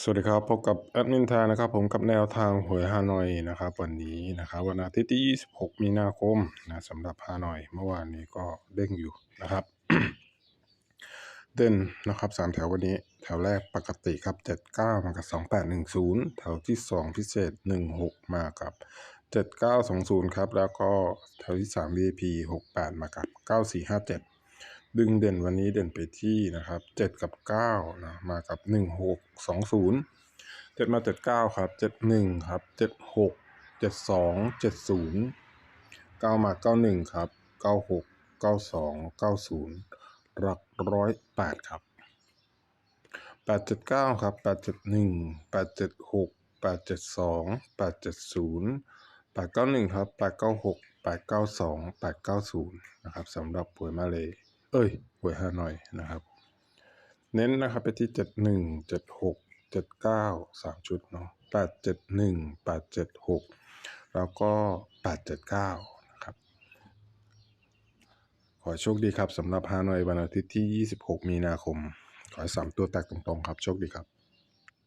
สวัสดีครับพบกับแอดมินแทนนะครับผมกับแนวทางหวยฮานอยนะครับวันนี้นะครับวันอาทิตย์ที่ 26 มีนาคมนะสำหรับฮานอยเมื่อวานนี้ก็เด้งอยู่นะครับ เด่นนะครับสามแถววันนี้แถวแรกปกติครับ 79 มากับ 2810 แถวที่ 2 พิเศษ 16 มากับ 7920 ครับ แล้วก็แถวที่ 3 VIP 68 มากับ 9457 ดึงเด่นวันนี้เด่นไปที่นะครับเจ็ดกับเก้านะมากับหนึ่งหกสองศูนย์เจ็ดมาเจ็ดเก้าครับเจ็ดหนึ่งครับเจ็ดหกเจ็ดสองเจ็ดศูนย์เก้ามาเก้าหนึ่งครับเก้าหกเก้าสองเก้าศูนย์หลักร้อยแปดครับแปดเจ็ดเก้าครับแปดเจ็ดหนึ่งแปดเจ็ดหกแปดเจ็ดสองแปดเจ็ดศูนย์แปดเก้าหนึ่งครับแปดเก้าหกแปดเก้าสองแปดเก้าศูนย์นะครับสำหรับป่วยมาเลย เอ้ยหวยฮานอยนะครับ เน้นนะครับไปที่เจ็ดหนึ่งเจ็ดหกเจ็ดเก้าสามชุดเนาะแปดเจ็ดหนึ่งแปดเจ็ดหกแล้วก็แปดเจ็ดเก้านะครับ ขอโชคดีครับสำหรับฮานอยวันอาทิตย์ที่ยี่สิบหกมีนาคม ขอให้สามตัวแตกตรงๆครับ โชคดีครับ